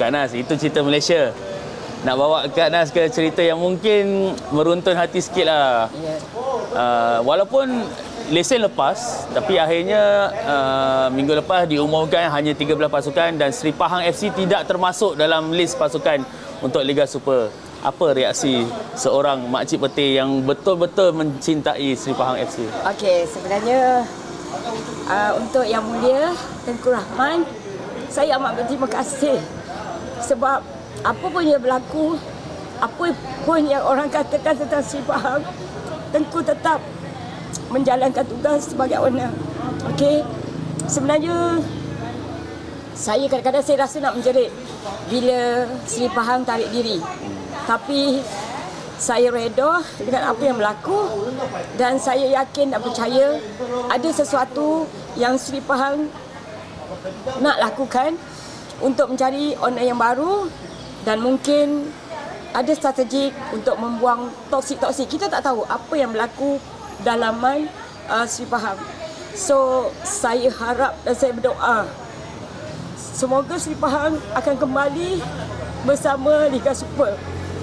Kak Nas, itu cerita Malaysia. Nak bawa Kak Nas ke cerita yang mungkin meruntun hati sikit lah. Uh, walaupun lesen lepas, tapi akhirnya uh, minggu lepas diumumkan hanya 13 pasukan dan Seri Pahang FC tidak termasuk dalam list pasukan untuk Liga Super. Apa reaksi seorang makcik peti yang betul-betul mencintai Seri Pahang FC? Okey, sebenarnya uh, untuk Yang Mulia Tengku Rahman, saya amat berterima kasih sebab apa pun yang berlaku, apa pun yang orang katakan tentang Sri Pahang, Tengku tetap menjalankan tugas sebagai owner. Okey, sebenarnya saya kadang-kadang saya rasa nak menjerit bila Sri Pahang tarik diri. Tapi saya reda dengan apa yang berlaku dan saya yakin dan percaya ada sesuatu yang Sri Pahang nak lakukan untuk mencari owner yang baru dan mungkin ada strategi untuk membuang toksik-toksik. Kita tak tahu apa yang berlaku dalaman uh, Sri Pahang. So, saya harap dan saya berdoa semoga Sri Pahang akan kembali bersama Liga Super.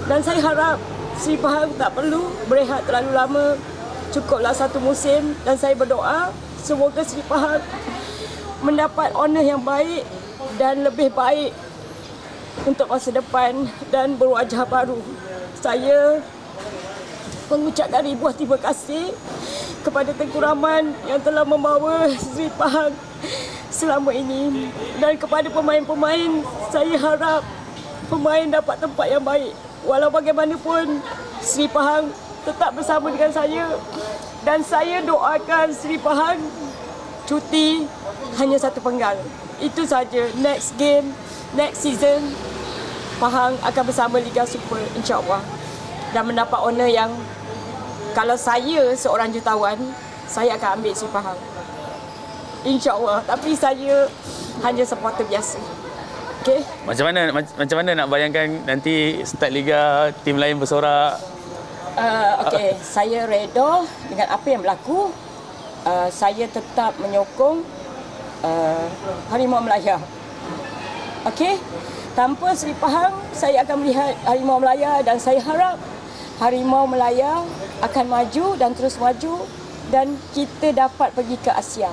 Dan saya harap Sri Pahang tak perlu berehat terlalu lama. Cukuplah satu musim dan saya berdoa semoga Sri Pahang mendapat owner yang baik dan lebih baik untuk masa depan dan berwajah baru. Saya mengucapkan ribuan terima kasih kepada Tengku Rahman yang telah membawa Sri Pahang selama ini. Dan kepada pemain-pemain saya harap pemain dapat tempat yang baik. Walau bagaimanapun Sri Pahang tetap bersama dengan saya. Dan saya doakan Sri Pahang cuti hanya satu penggal itu saja next game next season Pahang akan bersama Liga Super insyaAllah dan mendapat owner yang kalau saya seorang jutawan saya akan ambil Sri Pahang InsyaAllah. Tapi saya hanya supporter biasa. Okay? Macam mana mac- macam mana nak bayangkan nanti start liga tim lain bersorak Uh, okay, saya reda dengan apa yang berlaku. Uh, saya tetap menyokong uh, Harimau Melaya. Okay? Tanpa Seri Pahang, saya akan melihat Harimau Melaya dan saya harap Harimau Melaya akan maju dan terus maju dan kita dapat pergi ke Asia.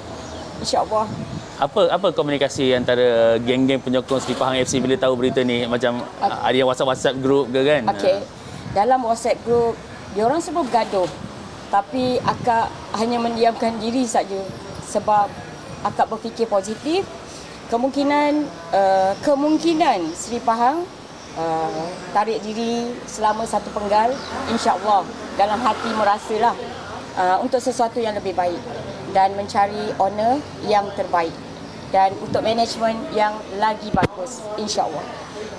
InsyaAllah. apa apa komunikasi antara geng-geng penyokong Seri Pahang FC bila tahu berita ni macam okay. ada yang WhatsApp WhatsApp group ke kan Okey. Dalam WhatsApp group, diorang semua bergaduh. Tapi akak hanya mendiamkan diri saja sebab akak berfikir positif. Kemungkinan uh, kemungkinan Sri Pahang uh, tarik diri selama satu penggal insya-Allah dalam hati merasalah uh, untuk sesuatu yang lebih baik dan mencari owner yang terbaik dan untuk management yang lagi bagus insya-Allah.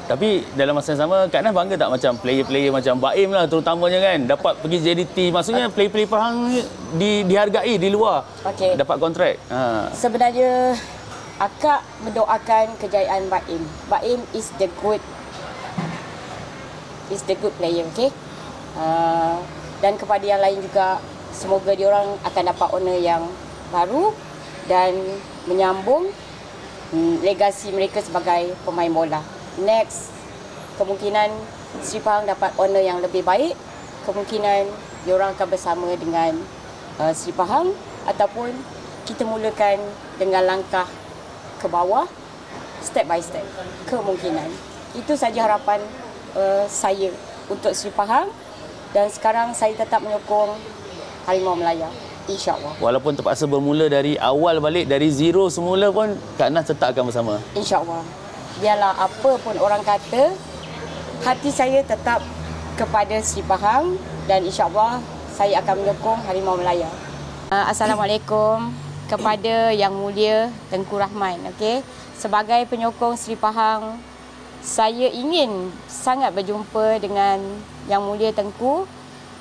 Tapi dalam masa yang sama Kak Nas bangga tak macam player-player macam Baim lah terutamanya kan dapat pergi JDT maksudnya player-player Pahang di, dihargai di luar Okey. dapat kontrak ha. Sebenarnya akak mendoakan kejayaan Baim. Baim is the good is the good player, okay? Uh, dan kepada yang lain juga semoga diorang akan dapat owner yang baru dan menyambung mm, legasi mereka sebagai pemain bola. Next, kemungkinan Sri Pahang dapat owner yang lebih baik. Kemungkinan diorang akan bersama dengan uh, Sri Pahang ataupun kita mulakan dengan langkah ke bawah step by step kemungkinan itu saja harapan uh, saya untuk Sri Pahang dan sekarang saya tetap menyokong Harimau Melaya insyaallah Walaupun terpaksa bermula dari awal balik dari zero semula pun Kak Nas tetap akan bersama. insyaallah biarlah apa pun orang kata hati saya tetap kepada Sri Pahang dan insyaallah saya akan menyokong Harimau Melaya. Uh, Assalamualaikum kepada Yang Mulia Tengku Rahman okey? Sebagai penyokong Sri Pahang saya ingin sangat berjumpa dengan Yang Mulia Tengku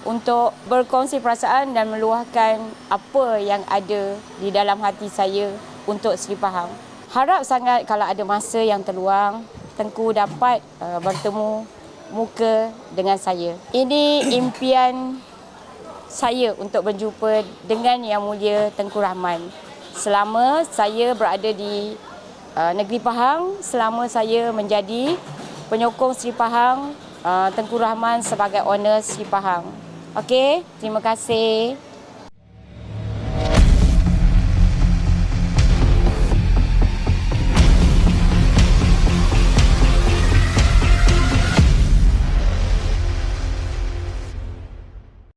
untuk berkongsi perasaan dan meluahkan apa yang ada di dalam hati saya untuk Sri Pahang. Harap sangat kalau ada masa yang terluang, Tengku dapat uh, bertemu muka dengan saya. Ini impian saya untuk berjumpa dengan Yang Mulia Tengku Rahman. Selama saya berada di uh, negeri Pahang, selama saya menjadi penyokong Sri Pahang, uh, Tengku Rahman sebagai owner Sri Pahang. Okey, terima kasih.